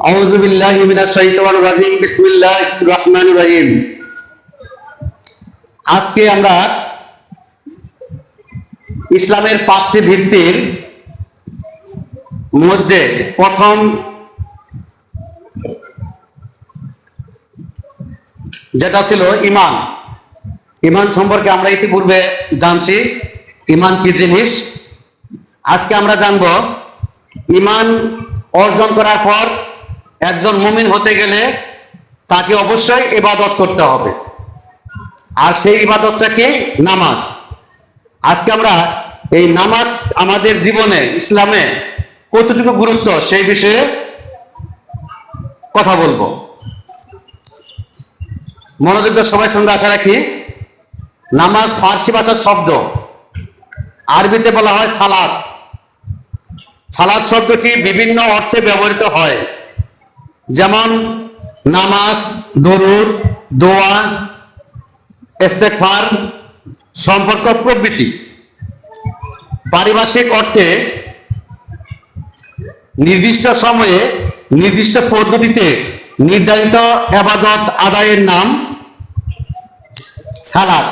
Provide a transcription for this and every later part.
أعوذ بالله من الشيطان الرجيم بسم الله الرحمن الرحيم আজকে আমরা ইসলামের পাঁচটি ভিত্তির মধ্যে প্রথম যেটা ছিল ইমান ইমান সম্পর্কে আমরা ইতিপূর্বে জানছি ইমান কি জিনিস আজকে আমরা জানব ইমান অর্জন করার পর একজন মুমিন হতে গেলে তাকে অবশ্যই ইবাদত করতে হবে। আর সেই ইবাদতটা কি? নামাজ। আজকে আমরা এই নামাজ আমাদের জীবনে, ইসলামে কতটুকু গুরুত্ব সেই বিষয়ে কথা বলব। মনোযোগ সবাই সঙ্গে আশা রাখি। নামাজ ফার্সি ভাষার শব্দ। আরবিতে বলা হয় সালাদ সালাদ শব্দটি বিভিন্ন অর্থে ব্যবহৃত হয়। যেমন নামাজ, দরুদ, দোয়া, ইস্তেগফার, সম্পর্ক প্রভৃতি। পারিভাষিক অর্থে নির্দিষ্ট সময়ে নির্দিষ্ট পদ্ধতিতে নির্ধারিত আবাদত আদায়ের নাম সালাদ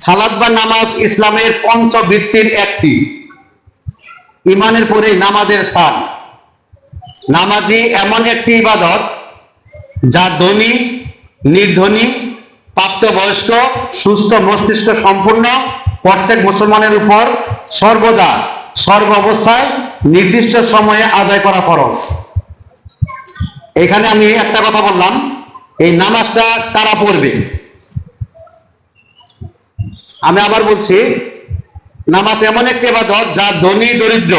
সালাদ বা নামাজ ইসলামের পঞ্চবৃত্তির একটি। ইমানের পরে নামাজের স্থান। নামাজি এমন একটি ইবাদত যা ধনী, নির্ধনী, প্রাপ্তবয়স্ক, সুস্থ মস্তিষ্ক সম্পূর্ণ প্রত্যেক মুসলমানের উপর সর্বদা, সর্ব অবস্থায় নির্দিষ্ট সময়ে আদায় করা ফরজ। এখানে আমি একটা কথা বললাম, এই নামাজটা কারা পড়বে? আমি আবার বলছি, নামাজ এমন একটি ইবাদত যা ধনী, দরিদ্র,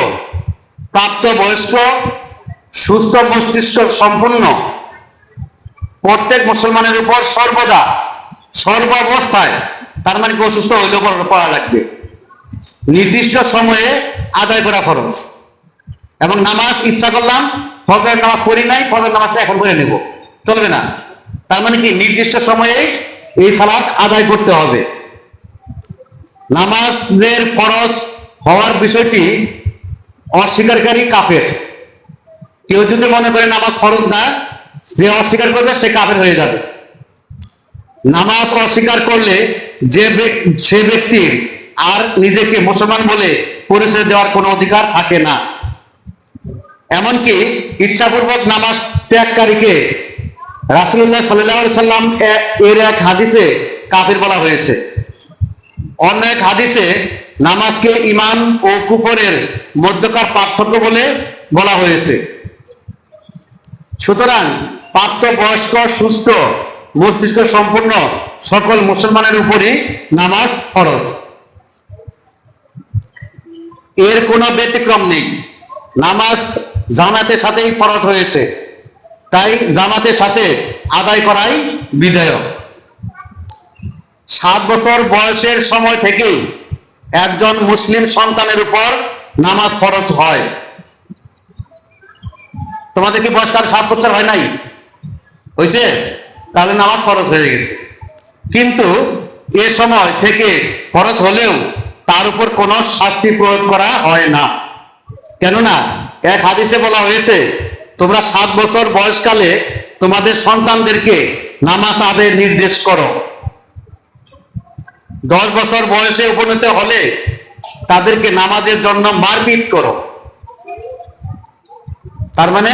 প্রাপ্তবয়স্ক সুস্থ মস্তিষ্ক সম্পূর্ণ প্রত্যেক মুসলমানের উপর সর্বদা সর্ব অবস্থায় তার মানে অসুস্থ হইলেও পড়া- লাগবে। নির্দিষ্ট সময়ে আদায় করা খরচ এবং নামাজ ইচ্ছা করলাম, ফজরের নামাজ পড়ি নাই ফজর নামাজটা এখন করে নেব। চলবে না। তার মানে কি? নির্দিষ্ট সময়ে এই সালাত আদায় করতে হবে। নামাজের ফরজ হওয়ার বিষয়টি অস্বীকারী কাফের। কেউ যদি মনে করে নামাজ ফরজ না, যে অস্বীকার করবে, সে কাফের হয়ে যাবে। নামাজ অস্বীকার করলে যে সে ব্যক্তির আর নিজেকে মুসলমান বলে পরিচয় দেওয়ার কোনো অধিকার থাকে না। এমনকি ইচ্ছাপূর্বক নামাজ ত্যাগকারীকে রাসুল্লাহ সাল্লাহ সাল্লাম এর এক হাদিসে কাফির বলা হয়েছে। অন্য এক হাদিসে নামাজকে ইমান ও কুফরের মধ্যকার পার্থক্য বলে বলা হয়েছে। সুতরাং প্রাপ্তবয়স্ক, সুস্থ, মস্তিষ্ক সম্পূর্ণ সকল মুসলমানের উপরই নামাজ ফরজ। এর কোনো ব্যতিক্রম নেই। নামাজ জামাতের সাথেই ফরজ হয়েছে। তাই জামাতের সাথে আদায় করাই বিধায়ক সাত বছর বয়সের সময় থেকেই একজন মুসলিম সন্তানের উপর নামাজ ফরজ হয়। তোমাদের কি বয়স কারও সাত বছর হয় নাই? হয়েছে তাহলে নামাজ ফরজ হয়ে গেছে। কিন্তু এ সময় থেকে ফরজ হলেও তার উপর কোনো শাস্তি প্রয়োগ করা হয় না। কেননা, এক হাদিসে বলা হয়েছে, তোমরা সাত বছর বয়সকালে তোমাদের সন্তানদেরকে নামাজ আদায়ের নির্দেশ করো। দশ বছর বয়সে উপনীত হলে তাদেরকে নামাজের জন্য মারপিট করো। তার মানে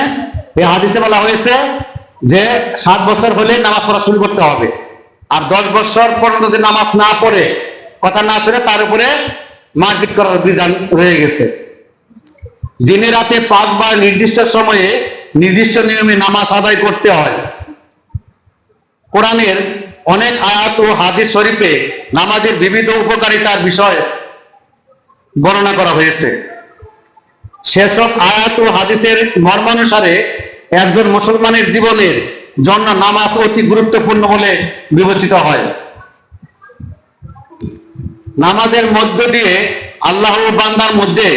এই হাদিসে বলা হয়েছে যে সাত বছর হলে নামাজ পড়া শুরু করতে হবে। আর দশ বছর পর্যন্ত যদি নামাজ না পড়ে, কথা না শুনে তার উপরে মারপিট করার বিধান রয়ে গেছে। দিনে রাতে পাঁচবার নির্দিষ্ট সময়ে নির্দিষ্ট নিয়মে নামাজ আদায় করতে হয়। কোরআনের অনেক আয়াত ও হাদিস শরীফে নামাজের বিবিধ উপকারিতার বিষয় বর্ণনা করা হয়েছে। সেসব আয়াত ও হাদিসের মর্মানুসারে একজন মুসলমানের জীবনের জন্য নামাজ অতি গুরুত্বপূর্ণ বলে বিবেচিত হয়। নামাজের মধ্য দিয়ে আল্লাহ বান্দার মধ্যে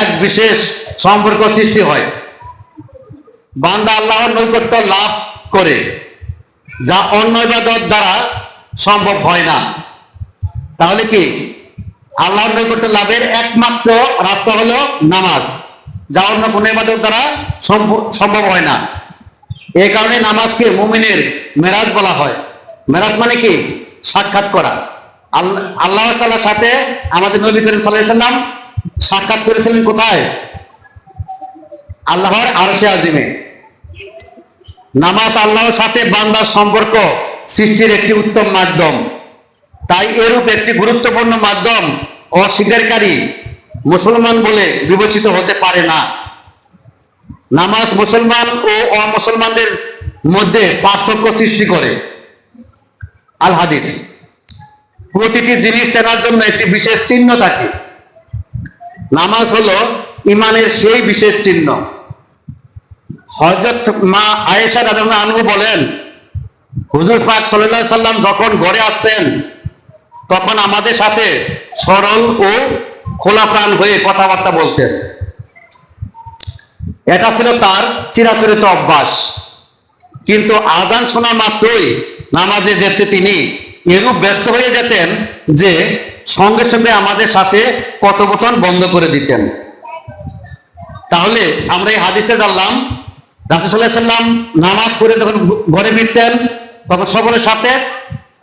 এক বিশেষ সম্পর্ক সৃষ্টি হয়। বান্দা আল্লাহর নৈকট্য লাভ করে, যা অন্য ইবাদত দ্বারা সম্ভব হয় না। তাহলে কি? আল্লাহর নৈকট্য লাভের একমাত্র রাস্তা হলো নামাজ। যা অন্য কোনো ইবাদত দ্বারা সম্ভ- সম্ভব হয় না। এই কারণে নামাজকে মুমিনের মেরাজ বলা হয়। মেরাজ মানে কি? সাক্ষাৎ করা। আল্লাহ তাআলার সাথে আমাদের নবী করিম সাল্লাম সাক্ষাৎ করেছিলেন কোথায়? আল্লাহর আরশে আজিমে। নামাজ আল্লাহর সাথে বান্দার সম্পর্ক সৃষ্টির একটি উত্তম মাধ্যম। তাই এরূপ একটি গুরুত্বপূর্ণ মাধ্যম অস্বীকারী মুসলমান বলে বিবেচিত হতে পারে না। নামাজ মুসলমান ও অমুসলমানদের মধ্যে পার্থক্য সৃষ্টি করে। আল হাদিস, প্রতিটি জিনিস চেনার জন্য একটি বিশেষ চিহ্ন থাকে। নামাজ হলো ইমানের সেই বিশেষ চিহ্ন। হজরত মা আয়েশা রাদিয়াল্লাহু আনু বলেন, হুজুর পাক সাল্লাম যখন ঘরে আসতেন তখন আমাদের সাথে সরল ও খোলা প্রাণ হয়ে কথাবার্তা বলতেন। এটা ছিল তার চিরাচরিত অভ্যাস। কিন্তু আজান শোনা মাত্রই নামাজে যেতে তিনি এরূপ ব্যস্ত হয়ে যেতেন যে সঙ্গে সঙ্গে আমাদের সাথে কথোপকথন বন্ধ করে দিতেন। তাহলে আমরা এই হাদিসে জানলাম রাসুসাল্লাহ সাল্লাম নামাজ পড়ে যখন ঘরে ফিরতেন, তখন সকলের সাথে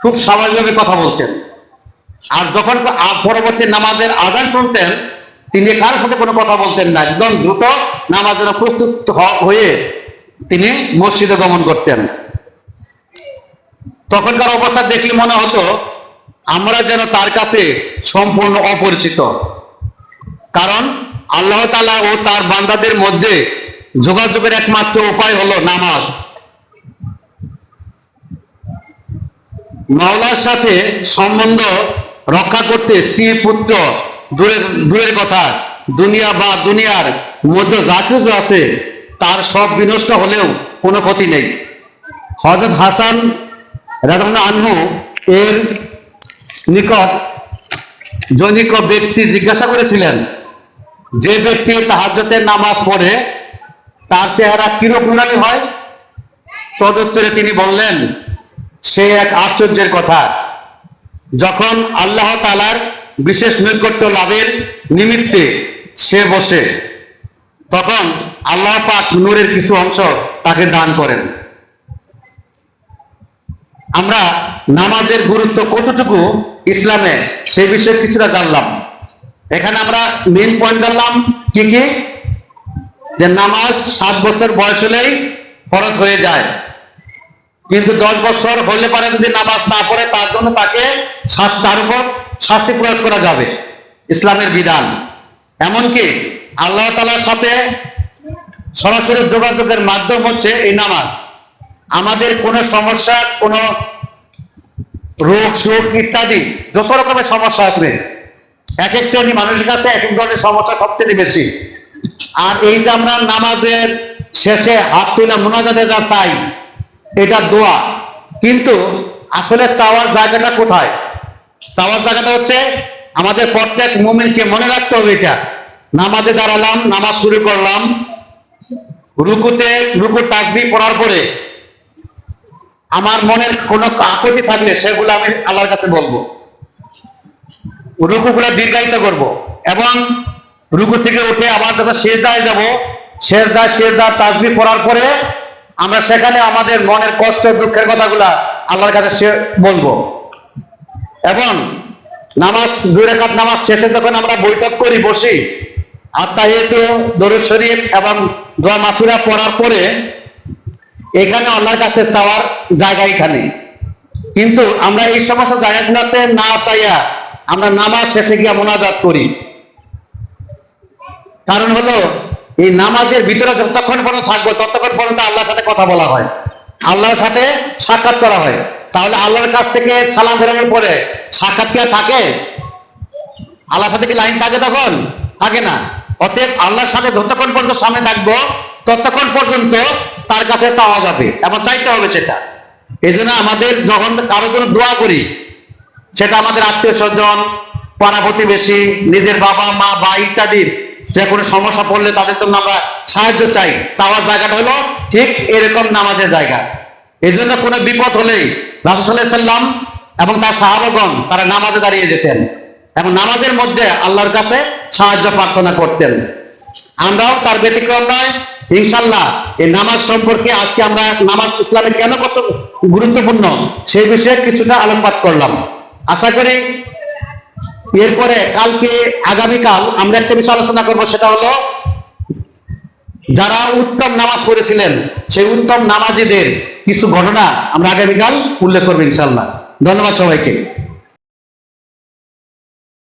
খুব স্বাভাবিকভাবে কথা বলতেন। আর যখন পরবর্তী নামাজের আজান শুনতেন, তিনি কারোর সাথে কোনো কথা বলতেন না। একদম দ্রুত নামাজের প্রস্তুত হয়ে তিনি মসজিদে গমন করতেন। তখনকার অবস্থা দেখলে মনে হতো, আমরা যেন তার কাছে সম্পূর্ণ অপরিচিত। কারণ আল্লাহ তালা ও তার বান্দাদের মধ্যে যোগাযোগের একমাত্র উপায় হলো নামাজ। মাওলার সাথে সম্বন্ধ রক্ষা করতে স্ত্রী, পুত্র, দূরের দূরের কথা, দুনিয়া বা দুনিয়ার মধ্যে যা কিছু আছে, তার সব বিনষ্ট হলেও কোনো ক্ষতি নেই। হজরত হাসান রাজন আনহু এর নিকট জনিক ব্যক্তি জিজ্ঞাসা করেছিলেন, যে ব্যক্তি তাহাজ্জতের নামাজ পড়ে, তার চেহারা কিরূপ হয়? তদুত্তরে তিনি বললেন, সে এক আশ্চর্যের কথা। যখন আল্লাহ তালার বিশেষ নৈকট্য লাভের নিমিত্তে সে বসে, তখন আল্লাহ পাক নূরের কিছু অংশ তাকে দান করেন। আমরা নামাজের গুরুত্ব কতটুকু ইসলামে সেই বিষয়ে কিছুটা জানলাম। এখানে আমরা মেন পয়েন্ট জানলাম কি কি? যে নামাজ সাত বছর বয়স হলেই ফরজ হয়ে যায়। কিন্তু দশ বছর হলে পরে যদি নামাজ না পড়ে, তার জন্য তাকে তার উপর শাস্তি প্রয়োগ করা যাবে। ইসলামের বিধান। এমনকি আল্লাহ তালার সাথে সরাসরি যোগাযোগের মাধ্যম হচ্ছে এই নামাজ। আমাদের কোনো সমস্যা, কোনো রোগ, সুখ ইত্যাদি, যত রকমের সমস্যা আছে, এক এক শ্রেণি মানুষের কাছে এক এক ধরনের সমস্যা সবচেয়ে বেশি। আর এই যে আমরা নামাজের শেষে হাত তুলে মোনাজাতে যা চাই এটা দোয়া। কিন্তু আসলে চাওয়ার জায়গাটা কোথায়? চাওয়ার জায়গাটা হচ্ছে আমাদের প্রত্যেক মুমিনকে মনে রাখতে হবে এটা। নামাজে দাঁড়ালাম, নামাজ শুরু করলাম। রুকুতে, রুকু তাকবি পড়ার পরে আমার মনের কোনো আকতি থাকলে সেগুলো আমি আল্লাহর কাছে বলব। রুকুগুলো দীর্ঘায়িত করব এবং রুকু থেকে উঠে আবার যখন শেষদায় যাব শেষদা শেষদা তাজবি পড়ার পরে আমরা সেখানে আমাদের মনের কষ্ট, দুঃখের কথাগুলা আল্লাহর কাছে সে বলব। এবং নামাজ, দুই রেখাত নামাজ শেষে যখন আমরা বৈঠক করি, বসি, আত্মাহিত দরুদ শরীফ এবং দোয়া মাসুরা পড়ার পরে এখানে আল্লাহর কাছে চাওয়ার জায়গা এখানে। কিন্তু আমরা এই সমস্ত জায়গাগুলোতে না চাইয়া আমরা নামাজ শেষে গিয়ে মোনাজাত করি। কারণ হলো এই নামাজের ভিতরে যতক্ষণ পর্যন্ত থাকব, ততক্ষণ পর্যন্ত আল্লাহর সাথে কথা বলা হয়। আল্লাহর সাথে সাক্ষাৎ করা হয়। তাহলে আল্লাহর কাছ থেকে সালাম ফেরানোর পরে সাক্ষাৎ কি থাকে? আল্লাহর সাথে কি লাইন থাকে তখন? থাকে না। অতএব আল্লাহর সাথে যতক্ষণ পর্যন্ত সামনে থাকব, ততক্ষণ পর্যন্ত তার কাছে চাওয়া যাবে। এবং চাইতে হবে সেটা। এই আমাদের যখন কারোর জন্য দোয়া করি, সেটা আমাদের আত্মীয় স্বজন, পাড়া প্রতিবেশী, নিজের বাবা, মা বা ইত্যাদির যে কোনো সমস্যা পড়লে তাদের জন্য আমরা সাহায্য চাই। চাওয়ার জায়গাটা হলো ঠিক এরকম নামাজের জায়গা। এই জন্য কোনো বিপদ হলেই রাসুসাল্লাহ সাল্লাম এবং তার সাহাবগণ তারা নামাজে দাঁড়িয়ে যেতেন এবং নামাজের মধ্যে আল্লাহর কাছে সাহায্য প্রার্থনা করতেন। আমরাও তার ব্যতিক্রম নয় ইনশাল্লাহ এই নামাজ সম্পর্কে আজকে আমরা নামাজ ইসলামে কেন কত গুরুত্বপূর্ণ সেই বিষয়ে কিছুটা আলোকপাত করলাম। আশা করি এরপরে কালকে, আগামীকাল আমরা একটা বিষয় আলোচনা করব, সেটা হলো যারা উত্তম নামাজ পড়েছিলেন, সেই উত্তম নামাজিদের কিছু ঘটনা আমরা আগামীকাল উল্লেখ করব ইনশাল্লাহ ধন্যবাদ সবাইকে।